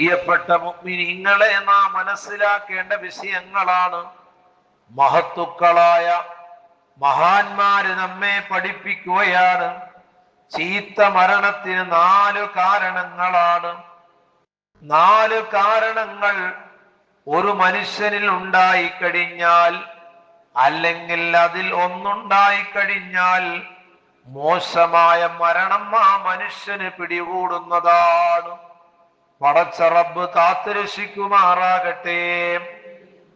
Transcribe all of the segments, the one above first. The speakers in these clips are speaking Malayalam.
പ്രിയപ്പെട്ട മുഗ്മിനിങ്ങളെ നാം മനസ്സിലാക്കേണ്ട വിഷയങ്ങളാണ് മഹത്തുക്കളായ മഹാന്മാര് നമ്മെ പഠിപ്പിക്കുകയാണ്. ചീത്ത മരണത്തിന് നാല് കാരണങ്ങളാണ്. നാല് കാരണങ്ങൾ ഒരു മനുഷ്യനിൽ ഉണ്ടായിക്കഴിഞ്ഞാൽ അല്ലെങ്കിൽ അതിൽ ഒന്നുണ്ടായിക്കഴിഞ്ഞാൽ മോശമായ മരണം ആ മനുഷ്യന് പിടികൂടുന്നതാണ്. പടച്ച റബ്ബ് കാത്തുരക്ഷിക്കുമാറാകട്ടെ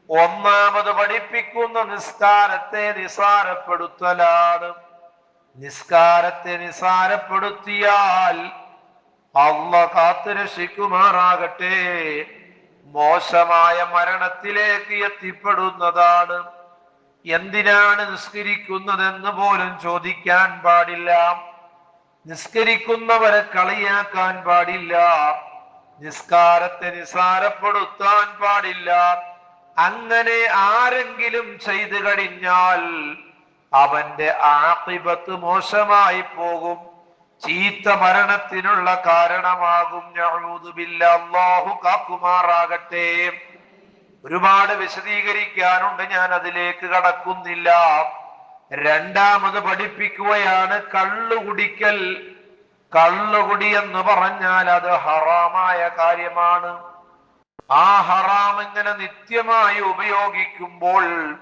ഒന്നാമത് പഠിപ്പിക്കുന്ന നിസ്കാരത്തെ നിസാരപ്പെടുത്തലാണ്. നിസ്കാരത്തെ നിസാരപ്പെടുത്തിയാൽ അള്ള കാത്തുരക്ഷിക്കുമാറാകട്ടെ മോശമായ മരണത്തിലേക്ക് എത്തിപ്പെടുന്നതാണ്. എന്തിനാണ് നിസ്കരിക്കുന്നതെന്ന് പോലും ചോദിക്കാൻ പാടില്ല. നിസ്കരിക്കുന്നവരെ കളിയാക്കാൻ പാടില്ല. നിസ്കാരത്തെ നിസാരപ്പെടുത്താൻ പാടില്ല. അങ്ങനെ ആരെങ്കിലും ചെയ്തു കഴിഞ്ഞാൽ അവന്റെ ആക്കിബത്ത് മോശമായി പോകും. ചീത്ത മരണത്തിനുള്ള കാരണമാകും. കാക്കുമാറാകട്ടെ. ഒരുപാട് വിശദീകരിക്കാനുണ്ട്. ഞാൻ അതിലേക്ക് കടക്കുന്നില്ല. രണ്ടാമത് പഠിപ്പിക്കുകയാണ് കള്ളു കുടിക്കൽ കള്ളുകുടി എന്ന് പറഞ്ഞാൽ അത് ഹറാമായ കാര്യമാണ്. ആ ഹറാം ഇങ്ങനെ നിത്യമായി ഉപയോഗിക്കുമ്പോൾ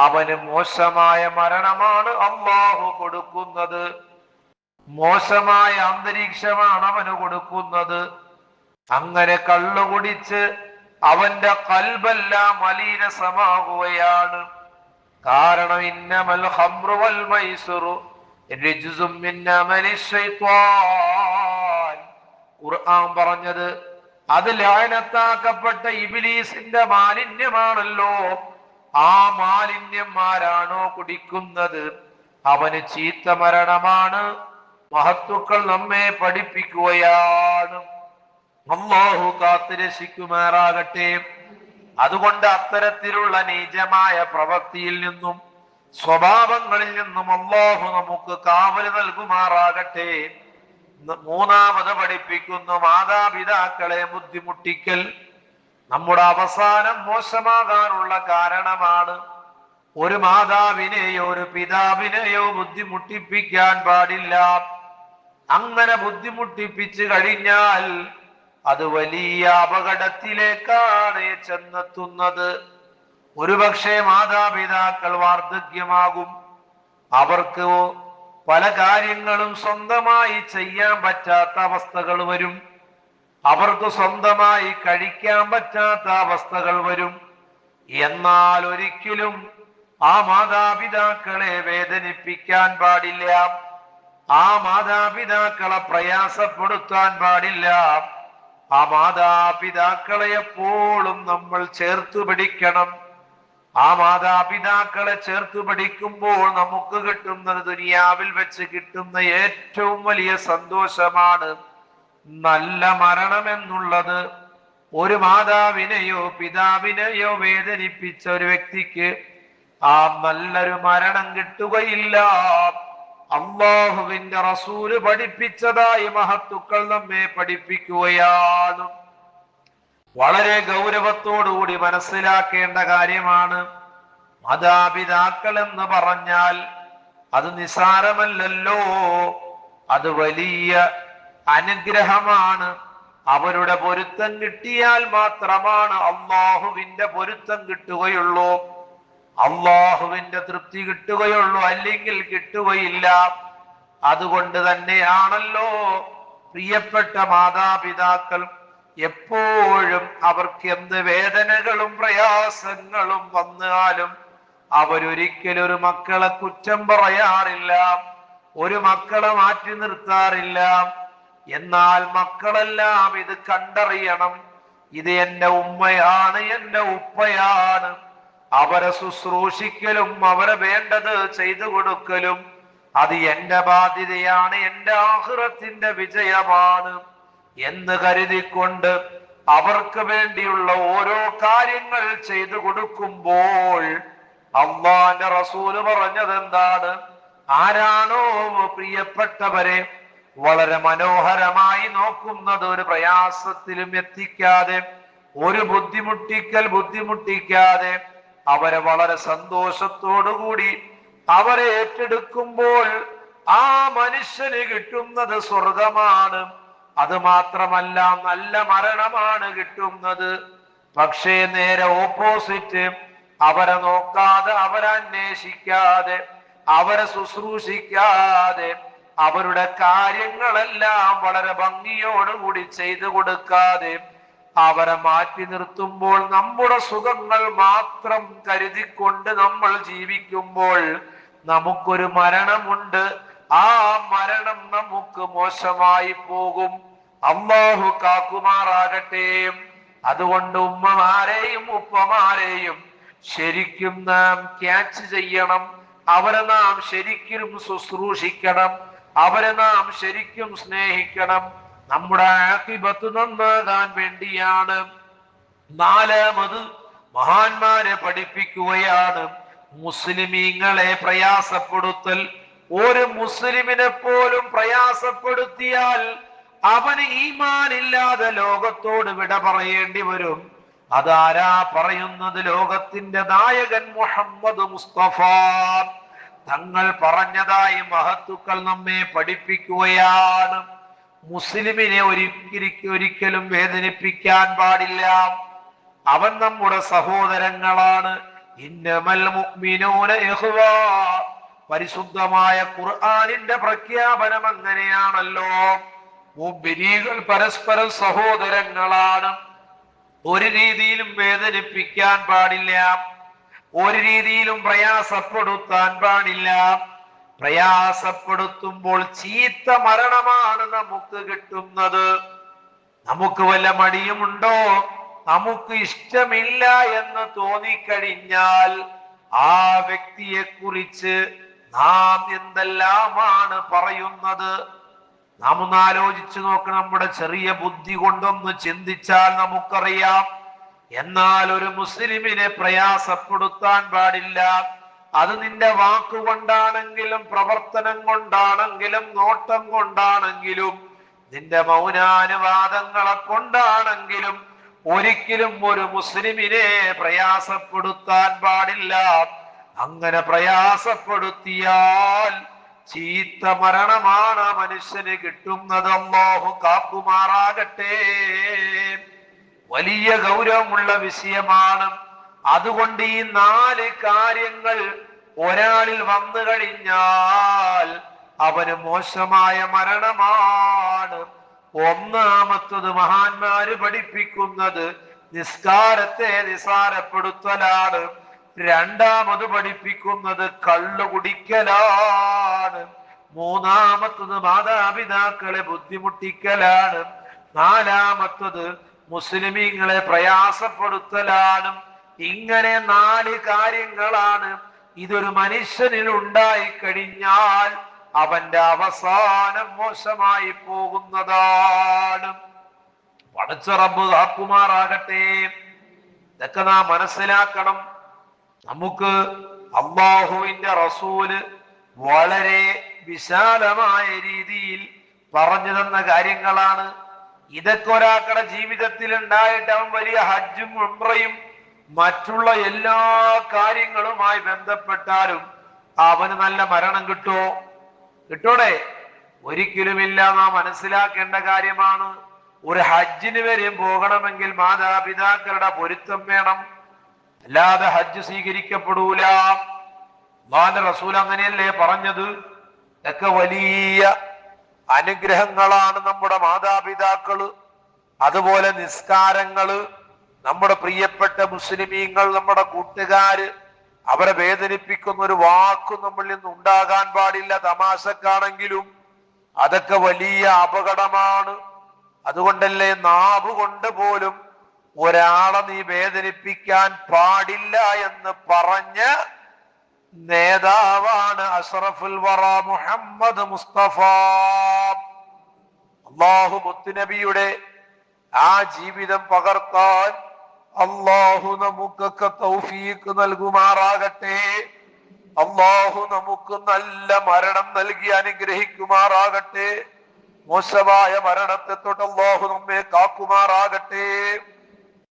അവന് മോശമായ മരണമാണ് അള്ളാഹു കൊടുക്കുന്നത്. മോശമായ അന്തരീക്ഷമാണ് അവന് കൊടുക്കുന്നത്. അങ്ങനെ കള്ളുകുടിച്ച് അവന്റെ കൽബെല്ലാം മലീനസമാകുകയാണ്. കാരണം ഇന്നമൽ ഹംറുവൽ മൈസുറു. ഖുർആൻ പറഞ്ഞത് അത് ലായനത്താക്കപ്പെട്ട ഇബിലീസിന്റെ മാലിന്യമാണല്ലോ. ആ മാലിന്യം ആരാണോ കുടിക്കുന്നത്? അവന് ചീത്ത മരണമാണ്. മഹത്തുക്കൾ നമ്മെ പഠിപ്പിക്കുകയാണ്. അള്ളാഹു കാത്തുരക്ഷിക്കുമാറാകട്ടെ അതുകൊണ്ട് അത്തരത്തിലുള്ള നീചമായ പ്രവൃത്തിയിൽ നിന്നും സ്വഭാവങ്ങളിൽ നിന്നും അള്ളാഹു നമുക്ക് കാവൽ നൽകുമാറാകട്ടെ. മൂന്നാമത് പഠിപ്പിക്കുന്നു മാതാപിതാക്കളെ ബുദ്ധിമുട്ടിക്കൽ. നമ്മുടെ അവസാനം മോശമാകാനുള്ള കാരണമാണ് ഒരു മാതാവിനെയോ ഒരു പിതാവിനെയോ ബുദ്ധിമുട്ടിപ്പിക്കാൻ പാടില്ല. അങ്ങനെ ബുദ്ധിമുട്ടിപ്പിച്ചു കഴിഞ്ഞാൽ അത് വലിയ അപകടത്തിലേക്കാണ് ചെന്നെത്തുന്നത്. ഒരുപക്ഷെ മാതാപിതാക്കൾ വാർദ്ധക്യമാകും. അവർക്ക് പല കാര്യങ്ങളും സ്വന്തമായി ചെയ്യാൻ പറ്റാത്ത അവസ്ഥകൾ വരും. അവർക്ക് സ്വന്തമായി കഴിക്കാൻ പറ്റാത്ത അവസ്ഥകൾ വരും. എന്നാൽ ഒരിക്കലും ആ മാതാപിതാക്കളെ വേദനിപ്പിക്കാൻ പാടില്ല. ആ മാതാപിതാക്കളെ പ്രയാസപ്പെടുത്താൻ പാടില്ല. ആ മാതാപിതാക്കളെ എപ്പോഴും നമ്മൾ ചേർത്ത് പിടിക്കണം. ആ മാതാപിതാക്കളെ ചേർത്ത് പഠിക്കുമ്പോൾ നമുക്ക് കിട്ടുന്നത് ദുനിയാവിൽ വെച്ച് കിട്ടുന്ന ഏറ്റവും വലിയ സന്തോഷമാണ് നല്ല മരണം എന്നുള്ളത് ഒരു മാതാവിനെയോ പിതാവിനെയോ വേദനിപ്പിച്ച ഒരു വ്യക്തിക്ക് ആ നല്ലൊരു മരണം കിട്ടുകയില്ല. അള്ളാഹുവിന്റെ റസൂൽ പഠിപ്പിച്ചതായി മഹത്തുക്കൾ നമ്മെ പഠിപ്പിക്കുകയാണ്. വളരെ ഗൗരവത്തോടുകൂടി മനസ്സിലാക്കേണ്ട കാര്യമാണ് മാതാപിതാക്കൾ എന്ന് പറഞ്ഞാൽ അത് നിസാരമല്ലല്ലോ. അത് വലിയ അനുഗ്രഹമാണ്. അവരുടെ പൊരുത്തം കിട്ടിയാൽ മാത്രമാണ് അള്ളാഹുവിന്റെ പൊരുത്തം കിട്ടുകയുള്ളൂ. അള്ളാഹുവിന്റെ തൃപ്തി കിട്ടുകയുള്ളൂ അല്ലെങ്കിൽ കിട്ടുകയില്ല. അതുകൊണ്ട് തന്നെയാണല്ലോ പ്രിയപ്പെട്ട മാതാപിതാക്കൾ എപ്പോഴും അവർക്ക് എന്ത് വേദനകളും പ്രയാസങ്ങളും വന്നാലും അവരൊരിക്കലും ഒരു മക്കളെ കുറ്റം പറയാറില്ല ഒരു മക്കളെ മാറ്റി നിർത്താറില്ല. എന്നാൽ മക്കളെല്ലാം ഇത് കണ്ടറിയണം. ഇത് എന്റെ ഉമ്മയാണ് എന്റെ ഉപ്പയാണ്. അവരെ ശുശ്രൂഷിക്കലും അവരെ വേണ്ടത് ചെയ്തു കൊടുക്കലും അത് എന്റെ ബാധ്യതയാണ് എന്റെ ആഹുറത്തിന്റെ വിജയമാണ്. എന്ന് കരുതിക്കൊണ്ട് അവർക്ക് വേണ്ടിയുള്ള ഓരോ കാര്യങ്ങൾ ചെയ്തു കൊടുക്കുമ്പോൾ അള്ളാന്റെ റസൂൽ പറഞ്ഞത് എന്താണ് ആരാണോ പ്രിയപ്പെട്ടവരെ വളരെ മനോഹരമായി നോക്കുന്നത് ഒരു പ്രയാസത്തിലും എത്തിക്കാതെ ഒരു ബുദ്ധിമുട്ടിക്കൽ ബുദ്ധിമുട്ടിക്കാതെ അവരെ വളരെ സന്തോഷത്തോടുകൂടി അവരെ ഏറ്റെടുക്കുമ്പോൾ ആ മനുഷ്യന് കിട്ടുന്നത് സ്വർഗമാണ് അത് മാത്രമല്ല നല്ല മരണമാണ് കിട്ടുന്നത്. പക്ഷേ നേരെ ഓപ്പോസിറ്റ് അവരെ നോക്കാതെ അവരന്വേഷിക്കാതെ അവരെ ശുശ്രൂഷിക്കാതെ അവരുടെ കാര്യങ്ങളെല്ലാം വളരെ ഭംഗിയോടുകൂടി ചെയ്തു കൊടുക്കാതെ അവരെ മാറ്റി നിർത്തുമ്പോൾ നമ്മുടെ സുഖങ്ങൾ മാത്രം കരുതിക്കൊണ്ട് നമ്മൾ ജീവിക്കുമ്പോൾ നമുക്കൊരു മരണമുണ്ട്. ആ മരണം നമുക്ക് മോശമായി പോകും. അള്ളാഹു കാക്കുമാറാകട്ടെ. അതുകൊണ്ട് ഉമ്മമാരെയും ഉപ്പമാരെയും ശരിക്കും നാം ക്യാച്ച് ചെയ്യണം. അവരെ നാം ശരിക്കും ശുശ്രൂഷിക്കണം. അവരെ നാം ശരിക്കും സ്നേഹിക്കണം. നമ്മുടെ ആക്കിബത്ത് നന്നാകാൻ വേണ്ടിയാണ്. നാലാമത് മഹാന്മാരെ പഠിപ്പിക്കുകയാണ്. മുസ്ലിമീങ്ങളെ പ്രയാസപ്പെടുത്തൽ. ഒരു മുസ്ലിമിനെ പോലും പ്രയാസപ്പെടുത്തിയാൽ അവന് ഈമാനില്ലാതെ ലോകത്തോട് വിട പറയേണ്ടി വരും. അതാരാ പറയുന്നത് ലോകത്തിന്റെ നായകൻ മുഹമ്മദ് മുസ്തഫ? തങ്ങൾ പറഞ്ഞതായി മഹത്തുക്കൾ നമ്മെ പഠിപ്പിക്കുകയാണ്. മുസ്ലിമിനെ ഒരിക്കലും ഒരിക്കലും വേദനിപ്പിക്കാൻ പാടില്ല. അവൻ നമ്മുടെ സഹോദരങ്ങളാണ്. ഇന്നമൽ മുഅ്മിനൂന പരിശുദ്ധമായ ഖുർആാനിന്റെ പ്രഖ്യാപനം അങ്ങനെയാണല്ലോ. മുബിനികൾ പരസ്പരം സഹോദരങ്ങളാണ്. ഒരു രീതിയിലും വേദനിപ്പിക്കാൻ പാടില്ല. ഒരു രീതിയിലും പ്രയാസപ്പെടുത്താൻ പാടില്ല. പ്രയാസപ്പെടുത്തുമ്പോൾ ചീത്ത മരണമാണ് നമുക്ക് കിട്ടുന്നത്. നമുക്ക് വല്ല മടിയുമുണ്ടോ നമുക്ക് ഇഷ്ടമില്ല എന്ന് തോന്നിക്കഴിഞ്ഞാൽ ആ വ്യക്തിയെ കുറിച്ച് നാം എന്തെല്ലാമാണ് പറയുന്നത്? നാം ഒന്ന് ആലോചിച്ചു നോക്ക് നമ്മുടെ ചെറിയ ബുദ്ധി കൊണ്ടൊന്ന് ചിന്തിച്ചാൽ നമുക്കറിയാം. എന്നാൽ ഒരു മുസ്ലിമിനെ പ്രയാസപ്പെടുത്താൻ പാടില്ല. അത് നിന്റെ വാക്കുകൊണ്ടാണെങ്കിലും പ്രവർത്തനം കൊണ്ടാണെങ്കിലും നോട്ടം കൊണ്ടാണെങ്കിലും നിന്റെ മൗനാനുവാദങ്ങളെ കൊണ്ടാണെങ്കിലും ഒരിക്കലും ഒരു മുസ്ലിമിനെ പ്രയാസപ്പെടുത്താൻ പാടില്ല. അങ്ങനെ പ്രയാസപ്പെടുത്തിയാൽ ചീത്ത മരണമാണ് മനുഷ്യന് കിട്ടുന്നത്. അല്ലാഹു കാക്കുമാറാകട്ടെ. വലിയ ഗൗരവമുള്ള വിഷയമാണ്. അതുകൊണ്ട് ഈ നാല് കാര്യങ്ങൾ ഒരാളിൽ വന്നു കഴിഞ്ഞാൽ അവന് മോശമായ മരണമാണ്. ഒന്നാമത്തത് മഹാന്മാര് പഠിപ്പിക്കുന്നത് നിസ്കാരത്തെ നിസാരപ്പെടുത്തലാണ്. രണ്ടാമത് പഠിപ്പിക്കുന്നത് കള്ളു കുടിക്കലാണ്. മൂന്നാമത്തത് മാതാപിതാക്കളെ ബുദ്ധിമുട്ടിക്കലാണ്. നാലാമത്തത് മുസ്ലിമീങ്ങളെ പ്രയാസപ്പെടുത്തലാണ്. ഇങ്ങനെ നാല് കാര്യങ്ങളാണ് ഇതൊരു മനുഷ്യനിൽ ഉണ്ടായി കഴിഞ്ഞാൽ അവന്റെ അവസാനം മോശമായി പോകുന്നതാണ്. പടച്ചറബ് കാക്കുമാറാകട്ടെ ഇതൊക്കെ നാം മനസ്സിലാക്കണം. നമുക്ക് അള്ളാഹുവിന്റെ റസൂൽ വളരെ വിശാലമായ രീതിയിൽ പറഞ്ഞു തന്ന കാര്യങ്ങളാണ്. ഇതൊക്കെ ഒരാക്കടെ ജീവിതത്തിൽ ഉണ്ടായിട്ട് അവൻ വലിയ ഹജ്ജും ഉംറയും മറ്റുള്ള എല്ലാ കാര്യങ്ങളുമായി ബന്ധപ്പെട്ടാലും അവന് നല്ല മരണം കിട്ടുമോ കിട്ടോടെ? ഒരിക്കലുമില്ല നാം മനസ്സിലാക്കേണ്ട കാര്യമാണ്. ഒരു ഹജ്ജിന് വരെയും പോകണമെങ്കിൽ മാതാപിതാക്കളുടെ പൊരുത്തം വേണം. അല്ലാതെ ഹജ്ജ് സ്വീകരിക്കപ്പെടൂല. അള്ളാന്റെ റസൂൽ അങ്ങനെയല്ലേ പറഞ്ഞത്? ഇതൊക്കെ വലിയ അനുഗ്രഹങ്ങളാണ് നമ്മുടെ മാതാപിതാക്കൾ. അതുപോലെ നിസ്കാരങ്ങൾ നമ്മുടെ പ്രിയപ്പെട്ട മുസ്ലിമീങ്ങൾ നമ്മുടെ കൂട്ടുകാര് അവരെ വേദനിപ്പിക്കുന്ന ഒരു വാക്കും നമ്മളിൽ നിന്ന് ഉണ്ടാകാൻ പാടില്ല. തമാശക്കാണെങ്കിലും അതൊക്കെ വലിയ അപകടമാണ്. അതുകൊണ്ടല്ലേ നാവ് കൊണ്ട് പോലും ഒരാളെ നീ വേദനിപ്പിക്കാൻ പാടില്ല എന്ന് പറഞ്ഞ് നേതാവാണ് അഷ്റഫുൽ വറ മുഹമ്മദ് മുസ്തഫ. അള്ളാഹു മുത്തുനബിയുടെ ആ ജീവിതം പകർത്താൻ അള്ളാഹു നമുക്കൊക്കെ തൗഫീക്ക് നൽകുമാറാകട്ടെ. അള്ളാഹു നമുക്ക് നല്ല മരണം നൽകി അനുഗ്രഹിക്കുമാറാകട്ടെ. മോശമായ മരണത്തെ തൊട്ട് അള്ളാഹു നമ്മെ കാക്കുമാറാകട്ടെ.